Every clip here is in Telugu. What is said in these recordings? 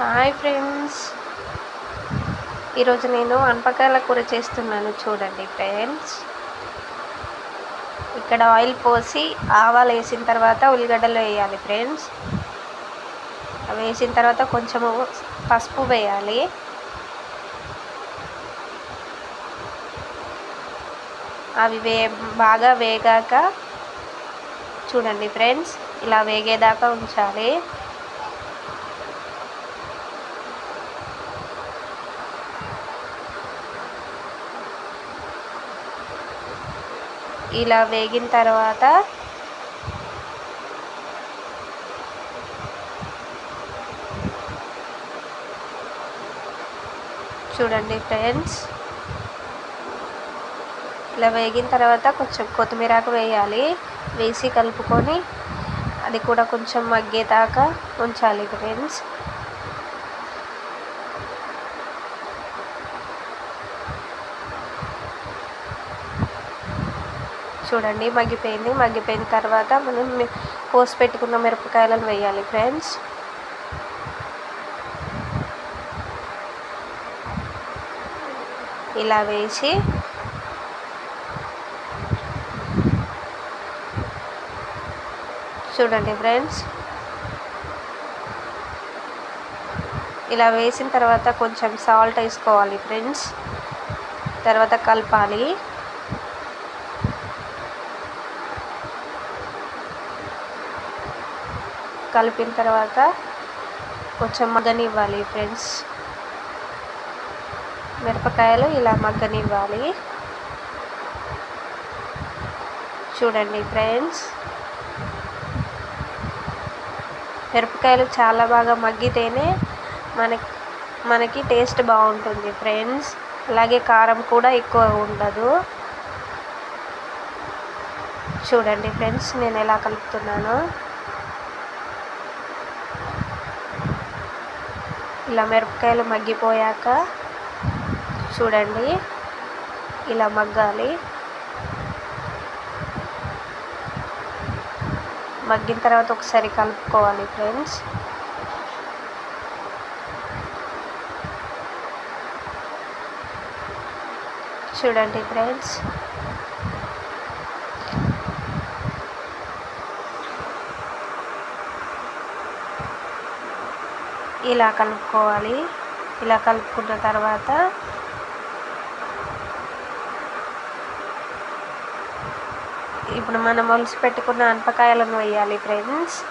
Hi friends. ఈరోజు నేను అనపకాయల కూర చేస్తున్నాను చూడండి ఫ్రెండ్స్. ఇక్కడ ఆయిల్ పోసి ఆవాలు వేసిన తర్వాత ఉల్లిగడ్డలు వేయాలి ఫ్రెండ్స్. అవి వేసిన తర్వాత కొంచెము పసుపు వేయాలి. అవి వే బాగా వేగాక చూడండి ఫ్రెండ్స్ ఇలా వేగేదాకా ఉంచాలి. ఇలా వేగిన తర్వాత చూడండి ఫ్రెండ్స్. ఇలా వేగిన తర్వాత కొంచెం కొత్తిమీరాకు వేయాలి. వేసి కలుపుకొని అది కూడా కొంచెం మగ్గేదాకా ఉంచాలి ఫ్రెండ్స్. చూడండి మగ్గిపోయింది. మగ్గిపోయిన తర్వాత మనం కోసి పెట్టుకున్న మిరపకాయలను వేయాలి ఫ్రెండ్స్. ఇలా వేసి చూడండి ఫ్రెండ్స్. ఇలా వేసిన తర్వాత కొంచెం సాల్ట్ వేసుకోవాలి ఫ్రెండ్స్. తర్వాత కలపాలి. కలిపిన తర్వాత కొంచెం మగ్గనివ్వాలి ఫ్రెండ్స్ మిరపకాయలు ఇలా మగ్గనివ్వాలి. చూడండి ఫ్రెండ్స్ మిరపకాయలు చాలా బాగా మగ్గితేనే మనకి మనకి టేస్ట్ బాగుంటుంది ఫ్రెండ్స్ అలాగే కారం కూడా ఎక్కువ ఉండదు. చూడండి ఫ్రెండ్స్ నేను ఎలా కలుపుతున్నానో. ఇలా మిరపకాయలు మగ్గిపోయాక చూడండి ఇలా మగ్గాలి. మగ్గిన తర్వాత ఒకసారి కలుపుకోవాలి ఫ్రెండ్స్. చూడండి ఫ్రెండ్స్. ఇలా కలుపుకోవాలి. ఇలా కలుపుకున్న తర్వాత ఇప్పుడు మనం ఒలిసి పెట్టుకున్న అనపకాయలను వేయాలి ఫ్రెండ్స్.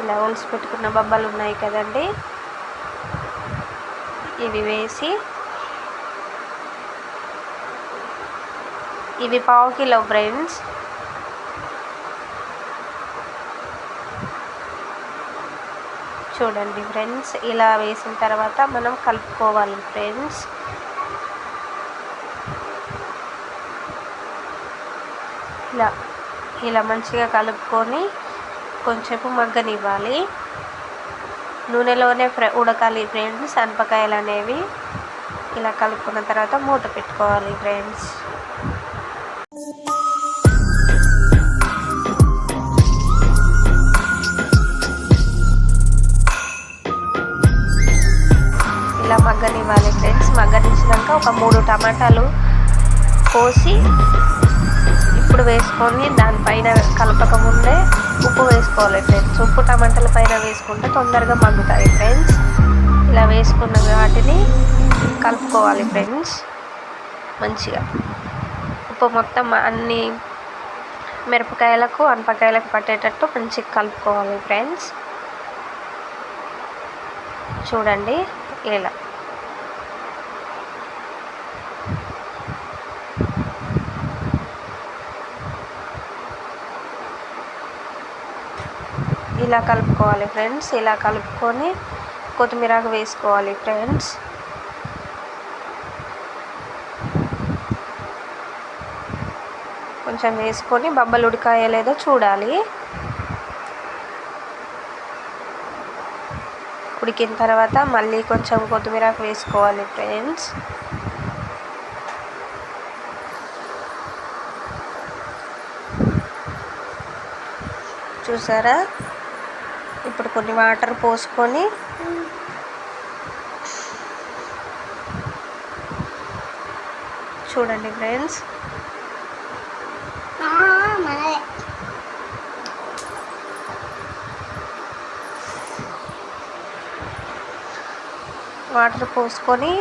ఇలా ఒలిసి పెట్టుకున్న బొబ్బలు ఉన్నాయి కదండి. ఇవి వేసి ఇవి పావు కిలో ఫ్రెండ్స్. చూడండి ఫ్రెండ్స్ ఇలా వేసిన తర్వాత మనం కలుపుకోవాలి ఫ్రెండ్స్. ఇలా ఇలా మంచిగా కలుపుకొని కొంచెంసేపు మగ్గనివ్వాలి. నూనెలోనే ఫ్రై ఉడకాలి ఫ్రెండ్స్ అనపకాయలు అనేవి ఇలా కలుపుకున్న తర్వాత మూత పెట్టుకోవాలి ఫ్రెండ్స్. టమాటాలు కోసి ఇప్పుడు వేసుకొని దానిపైన కలపక ముందే ఉప్పు వేసుకోవాలి ఫ్రెండ్స్. ఉప్పు టమాటాల పైన వేసుకుంటే తొందరగా మగ్గుతాయి ఫ్రెండ్స్. ఇలా వేసుకున్న వాటిని కలుపుకోవాలి ఫ్రెండ్స్. మంచిగా ఉప్పు మొత్తం అన్ని మిరపకాయలకు అనపకాయలకు పట్టేటట్టు మంచిగా కలుపుకోవాలి ఫ్రెండ్స్. చూడండి ఇలా. ఇలా కలుపుకోవాలి ఫ్రెండ్స్. ఇలా కలుపుకొని కొత్తిమీరకు వేసుకోవాలి ఫ్రెండ్స్. కొంచెం వేసుకొని బబ్బలు ఉడికాయో లేదో చూడాలి. ఉడికిన తర్వాత మళ్ళీ కొంచెం కొత్తిమీరకు వేసుకోవాలి ఫ్రెండ్స్. చూసారా? ఇప్పుడు కొన్ని వాటర్ పోసుకొని చూడండి ఫ్రెండ్స్. వాటర్ పోసుకొని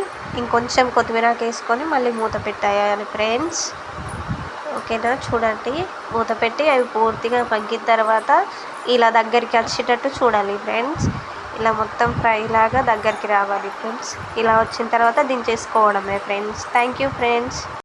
ఇంకొంచెం కొత్తిమీర వేసుకొని మళ్ళీ మూత పెట్టేయాలి ఫ్రెండ్స్. ఓకేనా చూడండి. మూత పెట్టి అవి పూర్తిగా మగ్గిన తర్వాత ఇలా దగ్గరికి వచ్చేటట్టు చూడాలి ఫ్రెండ్స్. ఇలా మొత్తం ఫ్రై లాగా దగ్గరికి రావాలి ఫ్రెండ్స్. ఇలా వచ్చిన తర్వాత దించేసుకోవడమే ఫ్రెండ్స్. Thank you friends.